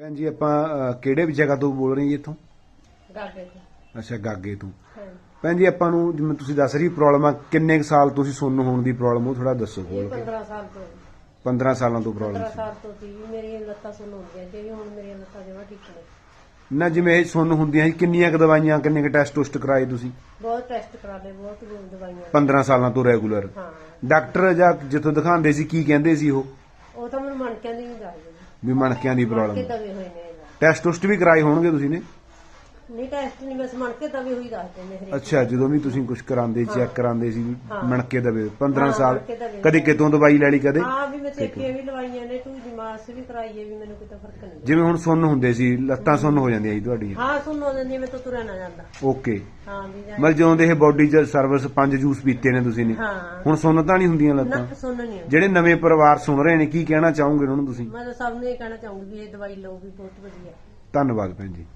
ਭੈਣ ਜੀ ਆਪਾਂ ਅਹ, ਕਿਹੜੇ ਵੀ ਜਗ੍ਹਾ ਤੋਂ ਬੋਲ ਰਹੇ ਜੀ ਇੱਥੋਂ? ਗਾਗੇ ਤੋਂ। ਅੱਛਾ ਗਾਗੇ ਤੋਂ। ਹਾਂ ਭੈਣ ਜੀ ਆਪਾਂ ਨੂੰ ਜਿਵੇਂ ਤੁਸੀਂ ਦੱਸ ਰਹੀ ਪ੍ਰੋਬਲਮ ਆ ਕਿੰਨੇ ਕੁ ਸਾਲ ਤੁਸੀਂ ਸੁੰਨ ਹੋਣ ਦੀ ਪ੍ਰੋਬਲਮ ਉਹ ਥੋੜਾ ਦੱਸੋ ਇਹ ਖੋਲ ਕੇ 15 ਸਾਲ ਤੋਂ। 15 ਸਾਲਾਂ ਤੋਂ 15 ਪ੍ਰੋਬਲਮ ਸਾਲ ਤੋਂ ਸੀ ਮੇਰੀਆਂ ਲੱਤਾਂ ਸੁੰਨ ਹੁੰਦੀਆਂ ਸੀ ਹੁਣ ਮੇਰੀਆਂ ਲੱਤਾਂ ਜਮਾ ਠੀਕ ਨੇ। ਸੀ ਨਾ ਜਿਵੇਂ ਇਹ ਸੁੰਨ ਹੁੰਦੀਆਂ ਸੀ ਕਿੰਨੀਆਂ ਕੁ ਦਵਾਈਆਂ ਕਿੰਨੇ ਕੁ ਟੈਸਟ ਟੁਸਟ ਕਰਾਏ ਤੁਸੀਂ? ਬਹੁਤ ਟੈਸਟ ਕਰਾ ਲਏ ਬਹੁਤ ਦਵਾਈਆਂ। 15 ਸਾਲਾਂ ਤੋਂ ਰੈਗੂਲਰ। ਹਾਂ। ਡਾਕਟਰ ਜਾਂ ਜਿੱਥੋਂ ਦਿਖਾਉਂਦੇ ਸੀ ਕੀ ਕਹਿੰਦੇ ਸੀ ਉਹ? ਉਹ ਤਾਂ ਮੈਨੂੰ ਮਣਕਿਆਂ ਦੀ ਨਹੀਂ ਦੱਸਦੇ ਵੀ ਮਣਕਿਆਂ ਦੀ ਪ੍ਰੋਬਲਮ ਦਵੇ ਹੋਏ ਨੇ। ਟੈਸਟ ਟੁਸਟ ਵੀ ਕਰਾਏ ਹੋਣਗੇ ਤੁਸੀਂ ਨੇ। ਨਹੀਂ ਟੈਸਟ ਨਹੀਂ ਬਸ ਮਣਕੇ ਦਵੇ ਹੋਈ ਦੱਸਦੇ ਨੇ ਹਰੇਕ ਅੱਛਾ ਜਦੋਂ ਵੀ ਤੁਸੀਂ ਕੁਝ ਕਰਾਉਂਦੇ ਚੈੱਕ ਕਰਾਉਂਦੇ ਸੀ ਹਾਂ। ਮਣਕੇ ਦਵੇ 15 ਹਾਂ, ਸਾਲ ਮਣਕੇ ਦਵੇ। ਕਦੇ ਕਿਤੋਂ ਦਵਾਈ ਲੈ ਲਈ ਕਦੇ? ਹਾਂ ਵੀ ਮੈਂ ਚੇਕੀਆਂ ਵੀ ਲਵਾਈਆਂ ਨੇ ਤੂੰ ਦਿਮਾਗ ਵੀ ਕਰਾਈ ਹੈ ਵੀ ਮੈਨੂੰ ਕਿਤੇ ਫ਼ਰਕ ਨਹੀਂ ਜਿਵੇਂ ਹੁਣ ਸੁੰਨ ਹੁੰਦੇ ਸੀ ਲੱਤਾਂ ਸੁੰਨ ਹੋ ਜਾਂਦੀਆਂ ਸੀ ਤੁਹਾਡੀਆਂ। ਹਾਂ ਸੁਣ ਹੈ, ਮੈਂ ਤਾਂ ਤੁਰਿਆ ਨਾ ਜਾਂਦਾ। ਓਕੇ। ਹਾਂ ਵੀ ਜਾ- ਮਤਲਬ ਜਦੋਂ ਦੇ ਇਹ ਬਾਡੀ ਚ ਸਰਵਿਸ ਪੰਜ ਜੂਸ ਪੀਤੇ ਨੇ ਤੁਸੀਂ ਨੇ ਹਾਂ। ਹੁਣ ਸੁੰਨ ਤਾਂ ਨਹੀਂ ਹੁੰਦੀਆਂ ਨਾ ਲੱਤਾਂ? ਸੁਣ ਨਹੀਂ ਆਉਂਦੀ। ਜਿਹੜੇ ਨਵੇਂ ਪਰਿਵਾਰ ਸੁਣ ਰਹੇ ਨੇ ਕੀ ਕਹਿਣਾ ਚਾਹੋਗੇ ਉਹਨਾਂ ਨੂੰ ਤੁਸੀਂ? ਮੈਂ ਤਾਂ ਸਭ ਨੂੰ ਇਹ ਕਹਿਣਾ ਚਾਹੂੰਗੀ ਵੀ ਇਹ ਦਵਾਈ ਲਓ ਵੀ ਬਹੁਤ ਵਧੀਆ। ਧੰਨਵਾਦ ਭੈਣ ਜੀ।